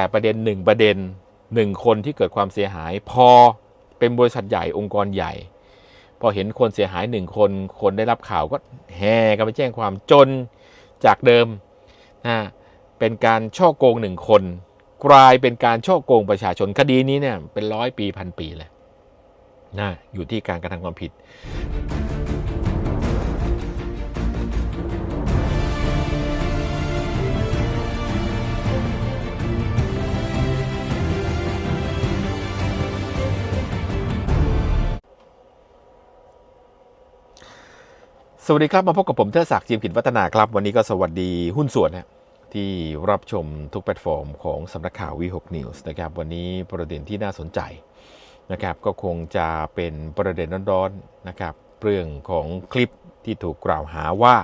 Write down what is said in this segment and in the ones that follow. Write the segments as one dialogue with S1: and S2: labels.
S1: แต่ประเด็นหนึ่งประเด็นหนึ่งคนที่เกิดความเสียหาย พอเป็นบริษัทใหญ่องค์กรใหญ่ พอเห็นคนเสียหายหนึ่งคนคนได้รับข่าวก็แห่กันไปแจ้งความจนจากเดิมนะเป็นการช่อโกงหนึ่งคน กลายเป็นการช่อโกงประชาชนคดีนี้เนี่ยเป็นร้อยปีพันปีเลยนะอยู่ที่การกระทำความผิด สวัสดีครับ มาพบกับผมเทอศักดิ์จีมกินวัฒนาครับ วันนี้ก็สวัสดีหุ้นส่วนนะที่รับชมทุกแพลตฟอร์มของสำนักข่าววีหกนิวส์นะครับวันนี้ประเด็นที่น่าสนใจนะครับก็คงจะเป็นประเด็นร้อนๆนะครับเรื่องของคลิปที่ถูกกล่าวหาว่า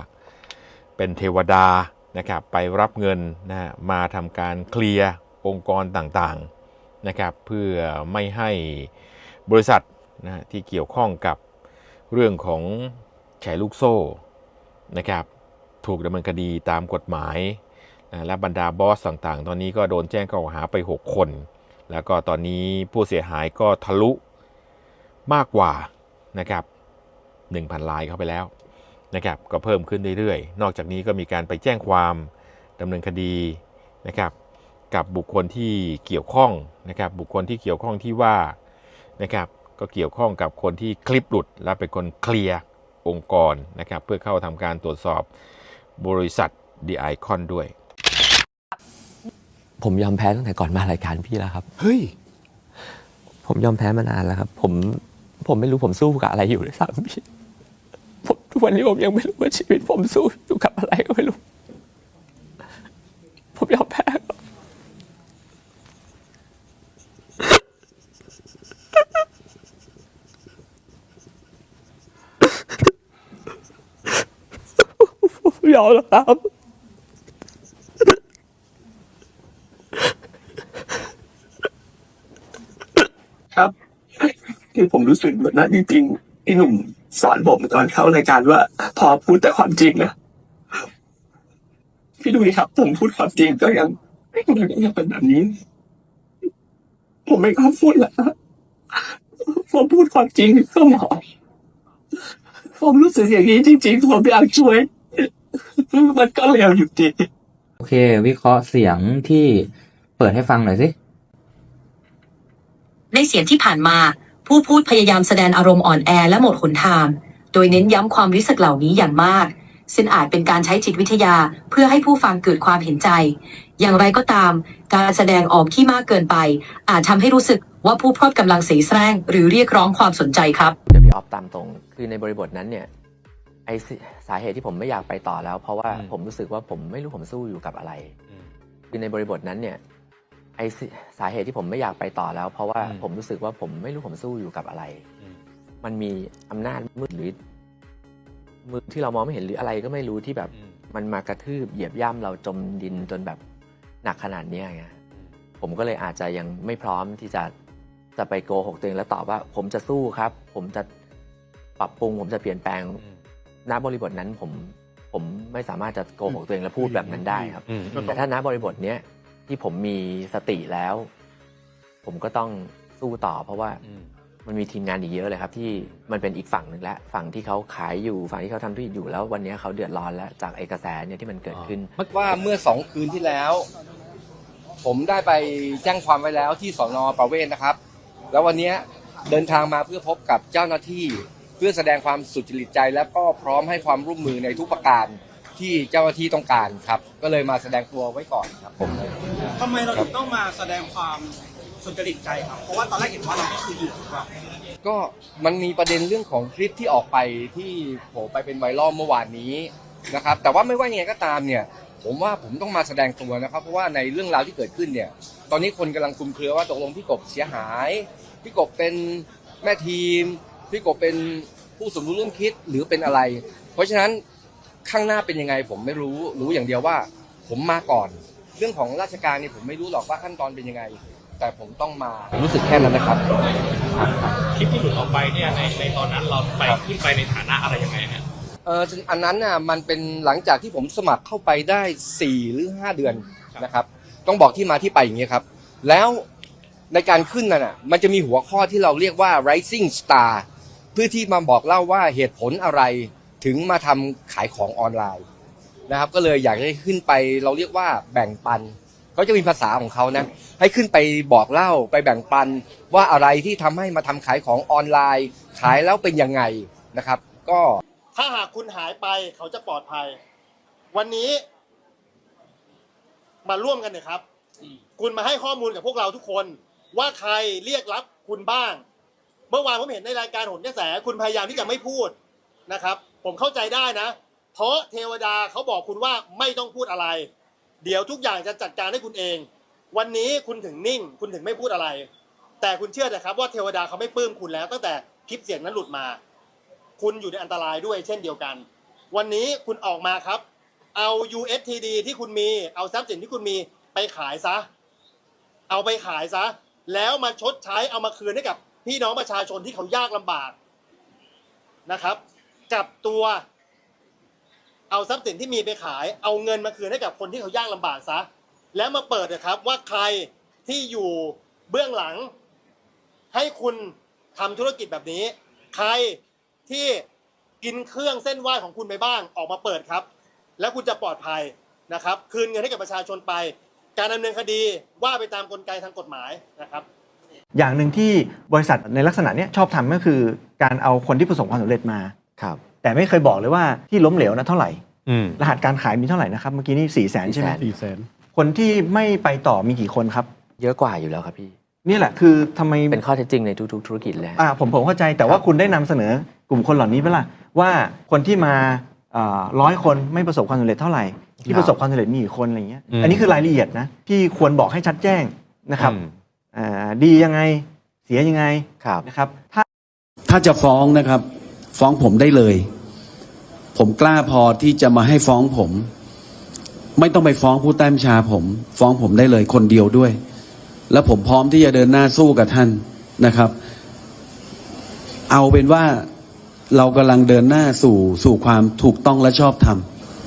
S1: เป็นเทวดานะครับไปรับเงินนะมาทำการเคลียร์องค์กรต่างๆนะครับเพื่อไม่ให้บริษัทนะที่เกี่ยวข้องกับเรื่องของ แชร์ลูกโซ่นะครับถูกดำเนินคดีตามกฎหมายนะและบรรดาบอสต่างๆ ตอนนี้ก็โดนแจ้งข้อหาไป 6 คน แล้วก็ตอนนี้ผู้เสียหายก็ทะลุมากกว่านะครับ1,000ลายเข้าไปแล้วนะครับก็เพิ่มขึ้นเรื่อยๆ นอกจากนี้ก็มีการไปแจ้งความดำเนินคดีนะครับกับบุคคลที่เกี่ยวข้องนะครับบุคคลที่เกี่ยวข้องที่ว่านะครับก็เกี่ยวข้องกับคนที่คลิปหลุดและเป็นคนเคลียร์ องค์กรนะครับเพื่อเข้าทำการตรวจสอบบริษัท The Icon ด้วย
S2: ผมยอมแพ้ตั้งแต่ก่อนมารายการพี่แล้วครับ
S1: เฮ้ย
S2: ผมยอมแพ้มานานแล้วครับ ผมผมไม่รู้ผมสู้กับอะไรอยู่ด้วยซ้ำพี่ผมทุกวันนี้ผมยังไม่รู้ว่าชีวิตผมสู้อยู่กับอะไรก็ไม่รู้ ผมยอมแพ้ครับ ผม ยอมแล้วครับ
S3: ครับคือผมรู้สึกแบบนั้นจริงๆพี่หนุ่มสอนผมตอนเข้ารายการว่า พอพูดแต่ความจริงนะพี่ดูดิครับผมพูดความจริงก็ยังก็ยังเป็นแบบนี้ ผมไม่กล้าพูดแล้วผมพูดความจริงก็หมอผมรู้สึกอย่างนี้จริงๆผมอยากช่วย มันก็เลวอยู่ดี
S4: โอเค วิเคราะห์เสียงที่เปิดให้ฟังหน่อยสิ
S5: ในเสียงที่ผ่านมา ผู้พูดพยายามแสดงอารมณ์อ่อนแอและหมดหนทาง โดยเน้นย้ำความรู้สึกเหล่านี้อย่างมาก ซึ่งอาจเป็นการใช้จิตวิทยาเพื่อให้ผู้ฟังเกิดความเห็นใจ อย่างไรก็ตาม การแสดงออกที่มากเกินไป อาจทำให้รู้สึกว่าผู้พูดกำลังเสแสร้ง หรือเรียกร้องความสนใจครับ
S2: เดี๋ยวพี่ออฟตามตรง คือในบริบทนั้นเนี่ย ไอสสาเหตุที่ผมไม่อยากไปต่อแล้ว เพราะว่า
S1: อืม
S2: ผมรู้สึกว่าผมไม่รู้ผมสู้อยู่กับอะไรคือในบริบทนั้นเนี่ยไอสสาเหตุที่ผมไม่อยากไปต่อแล้ว เพราะว่า
S1: อืม
S2: ผมรู้สึกว่าผมไม่รู้ผมสู้อยู่กับอะไร มันมีอำนาจมืดหรือมือที่เรามองไม่เห็นหรืออะไรก็ไม่รู้ที่แบบมันมากระทืบเหยียบย่ำเราจมดินจนแบบหนักขนาดเนี้ยไงผมก็เลยอาจจะยังไม่พร้อมที่จะจะไปโกหกตัวเองแล้วตอบว่า ผมจะสู้ครับ ผมจะปรับปรุง ผมจะเปลี่ยนแปลง ณบริบทนั้นผมผมไม่สามารถจะโกหกตัวเองและพูดแบบนั้นได้ครับ
S1: อืม
S2: แต่ถ้าณบริบทเนี้ยที่ผมมีสติแล้ว ผมก็ต้องสู้ต่อ เพราะว่ามันมีทีมงานอีกเยอะเลยครับ ที่มันเป็นอีกฝั่งหนึ่งแล้วฝั่งที่เขาขายอยู่ฝั่งที่เขาทำธุรกิจอยู่แล้ว วันนี้เขาเดือดร้อนแล้วจากเอกสารเนี่ยที่มันเกิดขึ้น
S6: ว่าเมื่อสองคืนที่แล้ว ผมได้ไปแจ้งความไว้แล้วที่สอนอประเวศนะครับ แล้ววันนี้เดินทางมาเพื่อพบกับเจ้าหน้าที่ เพื่อแสดงความสุจริตใจ และก็พร้อมให้ความร่วมมือในทุกประการที่เจ้าหน้าที่ต้องการครับ ก็เลยมาแสดงตัวไว้ก่อนครับผม
S7: ทำไมเราถึงต้องมาแสดงความสุจริตใจครับเพราะว่าตอนแรกเห็นว่าเราก็คืออยู่ครับ
S6: ก็มันมีประเด็นเรื่องของคลิปที่ออกไปที่โผล่ไปเป็นไวรัลเมื่อวานนี้นะครับ แต่ว่าไม่ว่ายังไงก็ตามเนี่ย ผมว่าผมต้องมาแสดงตัวนะครับ เพราะว่าในเรื่องราวที่เกิดขึ้นเนี่ย ตอนนี้คนกำลังคลุมเครือว่าตกลงพี่กบเสียหาย พี่กบเป็นแม่ทีม พี่กบเป็นผู้สมรู้ร่วมคิดหรือเป็นอะไร เพราะฉะนั้นข้างหน้าเป็นยังไงผมไม่รู้รู้อย่างเดียวว่า ผมมาก่อน เรื่องของราชการเนี่ยผมไม่รู้หรอกว่าขั้นตอนเป็นยังไง แต่ผมต้องมารู้สึกแค่นั้นนะครับ
S8: คลิปที่หลุดออกไปเนี่ยในในตอนนั้นเราไปขึ้นไปในฐานะอะไรยังไงฮะ
S6: เอออันนั้นน่ะมันเป็นหลังจากที่ผมสมัครเข้าไปได้4หรือ 5 เดือนนะครับ ต้องบอกที่มาที่ไปอย่างนี้ยครับ แล้วในการขึ้นนั่นน่ะมันจะมีหัวข้อที่เราเรียกว่า rising star เพื่อที่มาบอกเล่าว่าเหตุผลอะไรถึงมาทำขายของออนไลน์นะครับ ก็เลยอยากให้ขึ้นไปเราเรียกว่าแบ่งปันเขาจะมีภาษาของเขานะให้ขึ้นไปบอกเล่าไปแบ่งปันว่าอะไรที่ทำให้มาทำขายของออนไลน์ ขายแล้วเป็นยังไงนะครับ ก็
S9: ถ้าหากคุณหายไปเขาจะปลอดภัย วันนี้ มาร่วมกันเถอะครับ คุณมาให้ข้อมูลกับพวกเราทุกคน ว่าใครเรียกรับคุณบ้าง เมื่อวานผมเห็นในรายการหนกระแสคุณพยายามที่จะไม่พูดนะครับ ผมเข้าใจได้นะ เพราะเทวดาเขาบอกคุณว่าไม่ต้องพูดอะไร เดี๋ยวทุกอย่างจะจัดการให้คุณเอง วันนี้คุณถึงนิ่ง คุณถึงไม่พูดอะไร แต่คุณเชื่อนะครับว่าเทวดาเขาไม่ปลื้มคุณแล้ว ตั้งแต่คลิปเสียงนั้นหลุดมา คุณอยู่ในอันตรายด้วยเช่นเดียวกัน วันนี้คุณออกมาครับ เอา USTD ที่คุณมี เอาทรัพย์สินที่คุณมีไปขายซะ เอาไปขายซะ แล้วมาชดใช้เอามาคืนให้กับ พี่น้องประชาชนที่เขายากลำบากนะครับกับตัวเอาทรัพย์สินที่มีไปขาย เอาเงินมาคืนให้กับคนที่เขายากลำบากซะ แล้วมาเปิดนะครับว่าใครที่อยู่เบื้องหลัง ให้คุณทำธุรกิจแบบนี้ ใครที่กินเครื่องเส้นไหว้ของคุณไปบ้างออกมาเปิดครับ แล้วคุณจะปลอดภัยนะครับ คืนเงินให้กับประชาชนไป การดำเนินคดีว่าไปตามกลไกทางกฎหมายนะครับ
S10: อย่างหนึ่งที่บริษัทในลักษณะเนี้ยชอบทำก็คือการเอาคนที่ประสบความสำเร็จมา
S2: ครับ
S10: แต่ไม่เคยบอกเลยว่าที่ล้มเหลวนะเท่าไหร่
S1: อืม
S10: รหัสการขายมีเท่าไหร่นะครับเมื่อกี้นี่สี่แสนใช่ไหม
S2: 400,000
S10: สี่แสนคนที่ไม่ไปต่อมีกี่คนครับ
S2: เยอะกว่าอยู่แล้วครับพี่
S10: นี่แหละคือทำไม
S2: เป็นข้อเท็จจริงในทุกๆธุรกิจเลยฮะ
S10: อ่าผมผมเข้าใจแต่ว่าคุณได้นำเสนอกลุ่มคนเหล่านี้ไหมล่ะว่าคนที่มาร้อยคนไม่ประสบความสำเร็จเท่าไหร่ ที่ประสบความสำเร็จมีกี่คนอะไรเงี้ย
S1: อืม
S10: อันนี้คือรายละเอียดนะที่ควรบอกให้ชัดแจ้งนะครับ
S1: อืม
S10: อ่า ดียังไงเสียยังไง
S2: ครับ
S10: นะครับถ้า
S11: ถ้าจะฟ้องนะครับ ฟ้องผมได้เลย ผมกล้าพอที่จะมาให้ฟ้องผม ไม่ต้องไปฟ้องผู้ใต้บัญชาผม ฟ้องผมได้เลยคนเดียวด้วย แล้วผมพร้อมที่จะเดินหน้าสู้กับท่านนะครับ เอาเป็นว่าเรากำลังเดินหน้าสู่สู่ความถูกต้องและชอบธรรม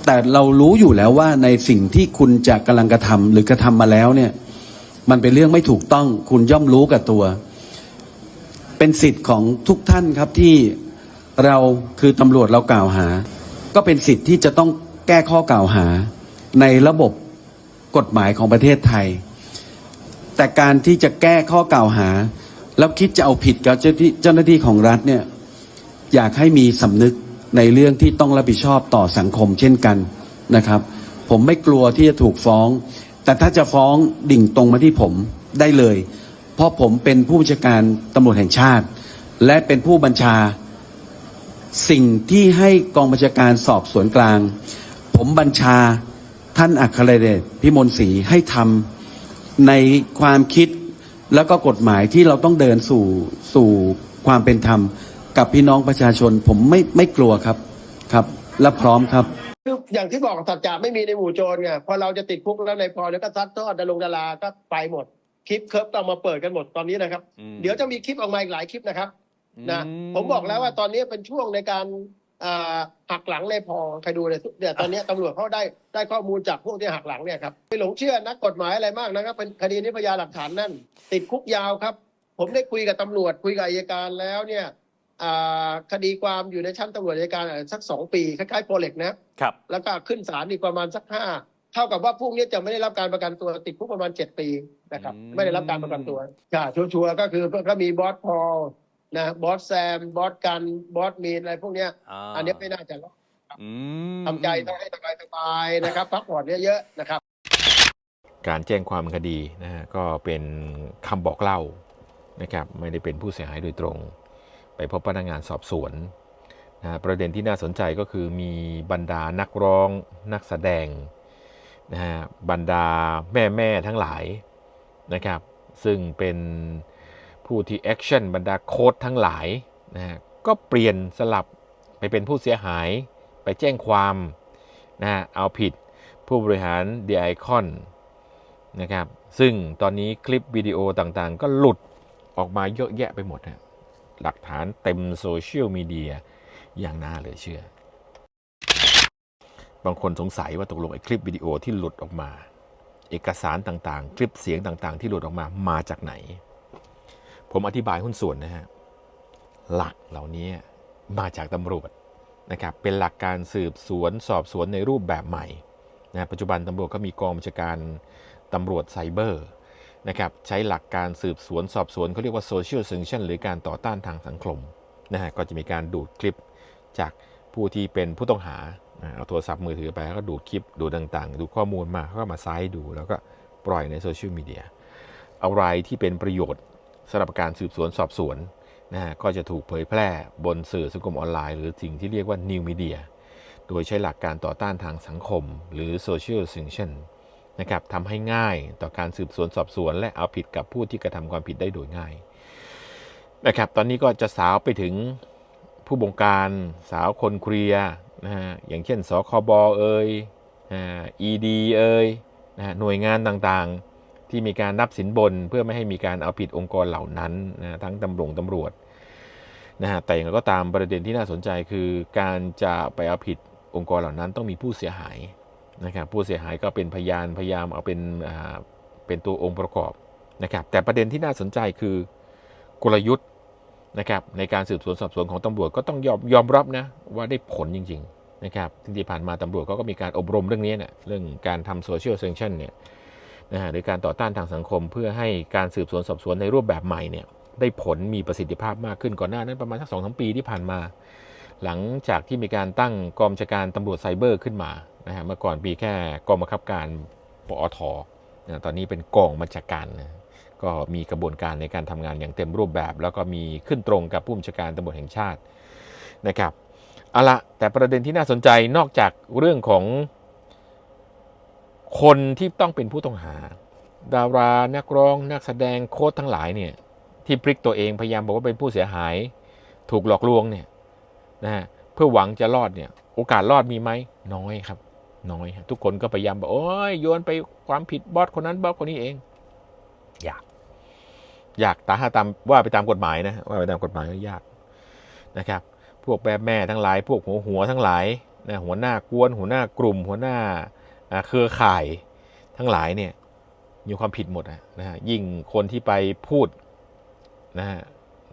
S11: แต่เรารู้อยู่แล้วว่าในสิ่งที่คุณจะกำลังกระทำหรือกระทำมาแล้วเนี่ย มันเป็นเรื่องไม่ถูกต้อง คุณย่อมรู้กับตัว เป็นสิทธิ์ของทุกท่านครับที่เราคือตำรวจเรากล่าวหา ก็เป็นสิทธิ์ที่จะต้องแก้ข้อกล่าวหา ในระบบกฎหมายของประเทศไทย แต่การที่จะแก้ข้อกล่าวหา แล้วคิดจะเอาผิดกับเจ้าที่เจ้าหน้าที่ของรัฐเนี่ยอยากให้มีสำนึกในเรื่องที่ต้องรับผิดชอบต่อสังคมเช่นกันนะครับ ผมไม่กลัวที่จะถูกฟ้อง แต่ถ้าจะฟ้องดิ่งตรงมาที่ผมได้เลย เพราะผมเป็นผู้บัญชาการตำรวจแห่งชาติ และเป็นผู้บัญชา สิ่งที่ให้กองบัญชาการสอบสวนกลาง ผมบัญชาท่านอัครเดชพิมลศรีให้ทำในความคิดแล้วก็กฎหมายที่เราต้องเดินสู่สู่ความเป็นธรรม กับพี่น้องประชาชน ผมไม่ไม่กลัวครับครับ และพร้อมครับ
S9: ออย่างที่บอกสัจจะไม่มีในหมู่โจรไงพอเราจะติดคุกแล้วในพอแล้วก็ซัดทอดดารงดาราก็ไปหมดคลิปเคิร์ฟต้องมาเปิดกันหมดตอนนี้นะครับ เดี๋ยวจะมีคลิปออกมาอีกหลายคลิปนะครับนะผมบอกแล้วว่าตอนนี้เป็นช่วงในการอ่าหักหลังในพอใครดูเลยเนี่ยตอนนี้ตำรวจเขาได้ได้ข้อมูลจากพวกที่หักหลังเนี่ยครับไม่หลงเชื่อนักกฎหมายอะไรมากนะครับ เป็นคดีนี้พยานหลักฐานนั่น ติดคุกยาวครับ ผมได้คุยกับตำรวจคุยกับอัยการแล้วเนี่ยอ่า คดีความอยู่ในชั้นตำรวจอัยการอะสักสองปีคล้ายๆโปรเล็กนะ
S8: ครับ
S9: แล้วก็ขึ้นศาลอีกประมาณสักห้าเท่ากับว่าพวกนี้จะไม่ได้รับการประกันตัวติดคุกประมาณเจ็ดปีนะครับ
S8: อืม
S9: ไม่ได้รับการประกันตัวค่ะชัวร์ๆก็คือก็มีบอสพอลนะบอสแซมบอสกันบอสมีนอะไรพวกเนี้ย อันนี้ไม่น่าจะรอด
S8: อืม
S9: ทำใจต้องให้สบายๆนะครับพักผ่อนเยอะๆนะครับ
S1: การแจ้งความคดีนะฮะก็เป็นคำบอกเล่านะครับ ไม่ได้เป็นผู้เสียหายโดยตรง ไปพบพนักงานสอบสวนนะประเด็นที่น่าสนใจก็คือมีบรรดานักร้องนักแสดงนะฮะบรรดาแม่แม่ทั้งหลายนะครับซึ่งเป็นผู้ที่แอคชั่นบรรดาโค้ดทั้งหลายนะฮะก็เปลี่ยนสลับไปเป็นผู้เสียหายไปแจ้งความนะฮะเอาผิดผู้บริหาร The Icon นะครับซึ่งตอนนี้คลิปวิดีโอต่างๆ ก็หลุดออกมาเยอะแยะไปหมดฮะ หลักฐานเต็มโซเชียลมีเดียอย่างน่าเหลือเชื่อ บางคนสงสัยว่าตกลงไอ้คลิปวิดีโอที่หลุดออกมา เอกสารต่างๆ คลิปเสียงต่างๆ ที่หลุดออกมามาจากไหน ผมอธิบายหุ้นส่วนนะฮะ หลักเหล่านี้มาจากตำรวจนะครับเป็นหลักการสืบสวนสอบสวนในรูปแบบใหม่นะปัจจุบันตำรวจก็มีกองบัญชาการตำรวจไซเบอร์ นะครับใช้หลักการสืบสวนสอบสวนเขาเรียกว่า social sanction หรือการต่อต้านทางสังคมนะฮะก็จะมีการดูดคลิปจากผู้ที่เป็นผู้ต้องหาเอาโทรศัพท์มือถือไปแล้วก็ดูดคลิปดูต่างๆ ดูข้อมูลมาเขาก็มาไซด์ดูแล้วก็ปล่อยในโซเชียลมีเดียอะไรที่เป็นประโยชน์สำหรับการสืบสวนสอบสวนนะฮะก็จะถูกเผยแพร่บนสื่อสังคมออนไลน์ หรือสิ่งที่เรียกว่า New Media โดยใช้หลักการต่อต้านทางสังคม หรือ Social Sanction นะครับทำให้ง่ายต่อการสืบสวนสอบสวน และเอาผิดกับผู้ที่กระทำความผิดได้โดยง่ายนะครับตอนนี้ก็จะสาวไปถึงผู้บงการสาวคนเคลียนะฮะอย่างเช่นสคบเอ่ยอ่า ED เอ่ยนะฮะหน่วยงานต่างๆที่มีการนับสินบนเพื่อไม่ให้มีการเอาผิดองค์กรเหล่านั้นนะทั้งตำรวจตำรวจนะฮะแต่อย่างไรก็ตามประเด็นที่น่าสนใจคือการจะไปเอาผิดองค์กรเหล่านั้นต้องมีผู้เสียหาย นะครับผู้เสียหายก็เป็นพยานพยายามเอาเป็นเป็นตัวองค์ประกอบนะครับแต่ประเด็นที่น่าสนใจคือกลยุทธ์นะครับในการสืบสวนสอบสวนของตำรวจก็ต้องยอมยอมรับนะว่าได้ผลจริงๆนะครับที่ผ่านมาตำรวจก็มีการอบรมเรื่องนี้เนี่ยเรื่องการทำโซเชียลเซนชั่นเนี่ยนะฮะหรือการต่อต้านทางสังคม เพื่อให้การสืบสวนสอบสวนในรูปแบบใหม่เนี่ยได้ผลมีประสิทธิภาพมากขึ้นก่อนหน้านั้นประมาณสักสองสปีที่ผ่านมา หลังจากที่มีการตั้งกองชาการตำรวจไซเบอร์ขึ้นมา นะฮะเมื่อก่อนปีแค่กองบังคับการปอทนะตอนนี้เป็นกองบัญชาการนะก็มีกระบวนการในการทำงานอย่างเต็มรูปแบบ แล้วก็มีขึ้นตรงกับผู้บัญชาการตำรวจแห่งชาตินะครับเอาละแต่ประเด็นที่น่าสนใจนอกจากเรื่องของคนที่ต้องเป็นผู้ต้องหา ดารานักร้องนักแสดงโค้ดทั้งหลายเนี่ยที่พลิกตัวเองพยายามบอกว่าเป็นผู้เสียหาย ถูกหลอกลวงเนี่ยนะฮะเพื่อหวังจะรอดเนี่ยโอกาสรอดมีไหมน้อยครับ น้อย ทุกคนก็พยายามบอกโอ้ยโยนไปความผิดบอสคนนั้นบอสคนนี้เอง อยาก อยากตาตามว่าไปตามกฎหมายนะว่าไปตามกฎหมายก็ยากนะครับ พวกแม่แม่ทั้งหลาย พวกหัวหัวทั้งหลายนะหัวหน้ากวน หัวหน้ากลุ่ม หัวหน้าเครือข่ายทั้งหลายเนี่ยมีความผิดหมดนะนะฮะยิ่งคนที่ไปพูดนะฮะ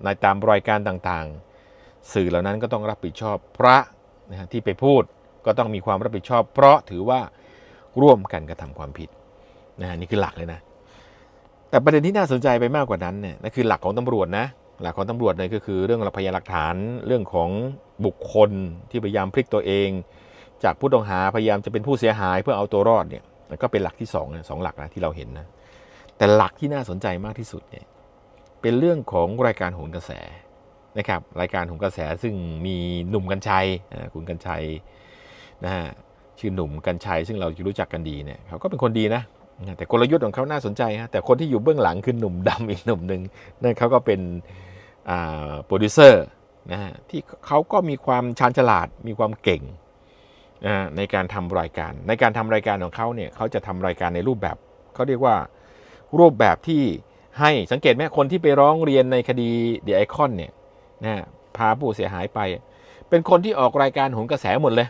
S1: ในตามรายการต่างๆ สื่อเหล่านั้นก็ต้องรับผิดชอบพระนะฮะที่ไปพูด ก็ต้องมีความรับผิดชอบ เพราะถือว่าร่วมกันกระทำความผิดนะฮะนี่คือหลักเลยนะ แต่ประเด็นที่น่าสนใจไปมากกว่านั้นเนี่ยนั่นคือหลักของตำรวจนะหลักของตำรวจเนี่ยก็คือเรื่องพยานหลักฐานเรื่องของบุคคลที่พยายามพลิกตัวเอง จากผู้ต้องหาพยายามจะเป็นผู้เสียหายเพื่อเอาตัวรอดเนี่ยก็เป็นหลักที่สองสองหลักนะที่เราเห็นนะแต่หลักที่น่าสนใจมากที่สุดเนี่ยเป็นเรื่องของรายการโหนกระแสนะครับรายการโหนกระแสซึ่งมีหนุ่มกัญชัยคุณกัญชัย นะฮะชื่อหนุ่มกัญชัยซึ่งเรารู้จักกันดีเนี่ยเขาก็เป็นคนดีนะแต่กลยุทธ์ของเขาน่าสนใจฮะแต่คนที่อยู่เบื้องหลังคือหนุ่มดำอีกหนุ่มหนึ่งนั่นเขาก็เป็นโปรดิวเซอร์นะฮะที่เขาก็มีความชาญฉลาดมีความเก่งนะในการทำรายการ ในการทำรายการของเขาเนี่ยเขาจะทำรายการในรูปแบบเขาเรียกว่ารูปแบบที่ให้สังเกตไหมคนที่ไปร้องเรียนในคดีเดียไอคอนเนี่ยนะพาผู้เสียหายไป เป็นคนที่ออกรายการหนกระแสหมดเลย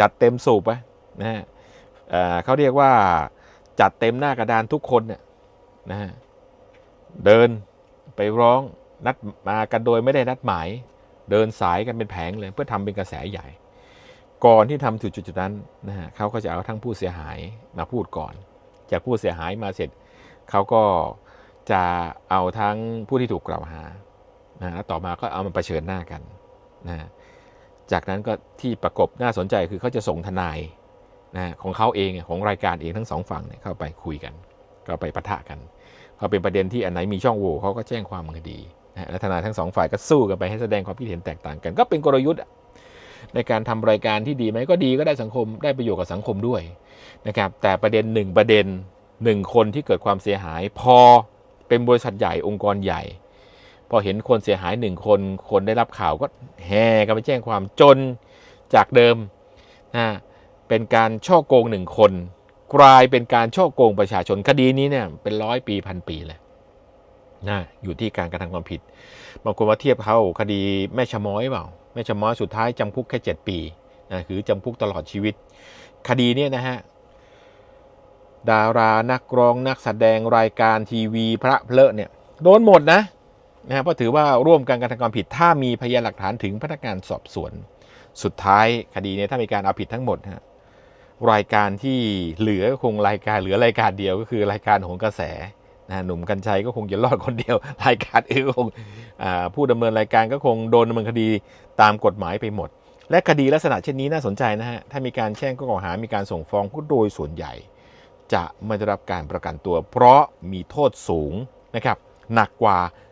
S1: จัดเต็มสูบไปนะฮะเขาเรียกว่าจัดเต็มหน้ากระดานทุกคนเนี่ยนะฮะเดินไปร้องนัดมากันโดยไม่ได้นัดหมาย เดินสายกันเป็นแผงเลยเพื่อทำเป็นกระแสใหญ่ ก่อนที่ทำจุดนั้นนะฮะเขาก็จะเอาทั้งผู้เสียหายมาพูดก่อน จากผู้เสียหายมาเสร็จเขาก็จะเอาทั้งผู้ที่ถูกกล่าวหานะแล้วต่อมาก็เอามาประชิญหน้ากันนะฮะ จากนั้นก็ที่ประกบน่าสนใจคือเขาจะส่งทนายนะของเขาเองของรายการเองทั้งสองฝั่งเนี่ยเข้าไปคุยกัน ก็ไปปะทะกันพอเป็นประเด็นที่อันไหนมีช่องโหว่เขาก็แจ้งความคดีนะและทนายทั้งสองฝ่ายก็สู้กันไปให้แสดงความคิดเห็นแตกต่างกัน ก็เป็นกลยุทธ์ในการทำรายการที่ดีไหมก็ดีก็ได้สังคมได้ประโยชน์กับสังคมด้วยนะครับแต่ประเด็นหนึ่งประเด็นหนึ่งคนที่เกิดความเสียหาย พอเป็นบริษัทใหญ่องค์กรใหญ่ พอเห็นคนเสียหายหนึ่งคนคนได้รับข่าวก็แห่กันไปแจ้งความจนจากเดิมนะเป็นการช่อโกงหนึ่งคน กลายเป็นการช่อโกงประชาชนคดีนี้เนี่ยเป็นร้อยปีพันปีเลยนะอยู่ที่การกระทำความผิดบางคนว่าเทียบเขาคดีแม่ชะม้อยเปล่าแม่ชะม้อยสุดท้ายจำคุกแค่ 7 ปีนะคือจำคุกตลอดชีวิต คดีเนี่ยนะฮะดารานักร้องนักแสดงรายการทีวีพระเพลอะเนี่ยโดนหมดนะ นะเพราะถือว่าร่วมกันกระทำความผิดถ้ามีพยานหลักฐานถึงพนักงานสอบสวน สุดท้ายคดีนี้ถ้ามีการเอาผิดทั้งหมดฮะรายการที่เหลือคงรายการเหลือรายการเดียวก็คือรายการโหนกระแสนะฮะหนุ่มกัญชัยก็คงจะรอดคนเดียว รายการอื่นคงผู้ดำเนินรายการก็คงโดนดำเนินคดีตามกฎหมายไปหมด และคดีลักษณะเช่นนี้น่าสนใจนะฮะถ้ามีการแจ้งข้อกล่าวหามีการส่งฟ้องผู้โดยส่วนใหญ่ จะไม่ได้รับการประกันตัว เพราะมีโทษสูงนะครับหนักกว่า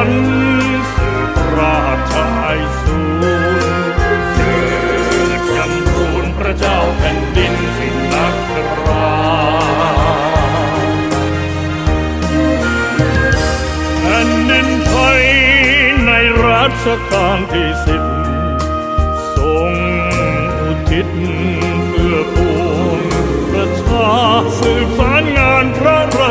S12: ั
S13: นสืบราชไอสูรเกิดจำรูนพระเจ้าแผ่นดินสิงนักราแผ่นดินไทยในรัชกาลที่สิบทรงอุทิศเพื่อปวงประชาสืบสาน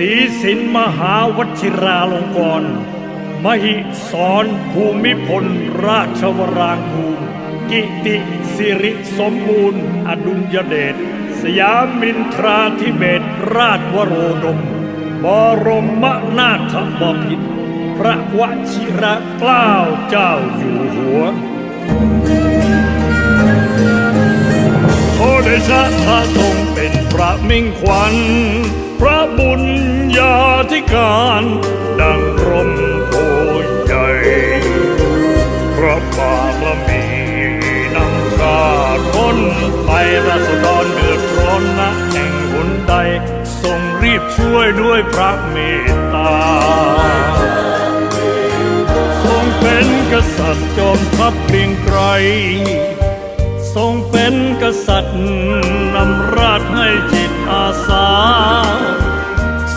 S13: ศีสินมหาวชิราลงกรณ์มหิสรภูมิพล ราชวรางคูลกิติสิริสมบูรณ์ อดุลยเดชสยามินทราธิเบศรราชวโรดม บรมนาถบพิตรพระวชิระเกล้าเจ้าอยู่หัวโอเดชะพระทรงเป็นพระมิ่งขวัญ พระบุญ ญาธิการดังร่มโพใหญ่พระบารมีนำชาท้นไปราษฎรเดือดร้อนนะแห่งหนใดทรงรีบช่วยด้วยพระเมตตา ทรงเป็นกษัตริย์จอมทัพเกรียงไกรทรงเป็นกษัตริย์นำราชให้จิตอาสา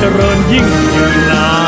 S13: เจริญยิ่งยืนนาน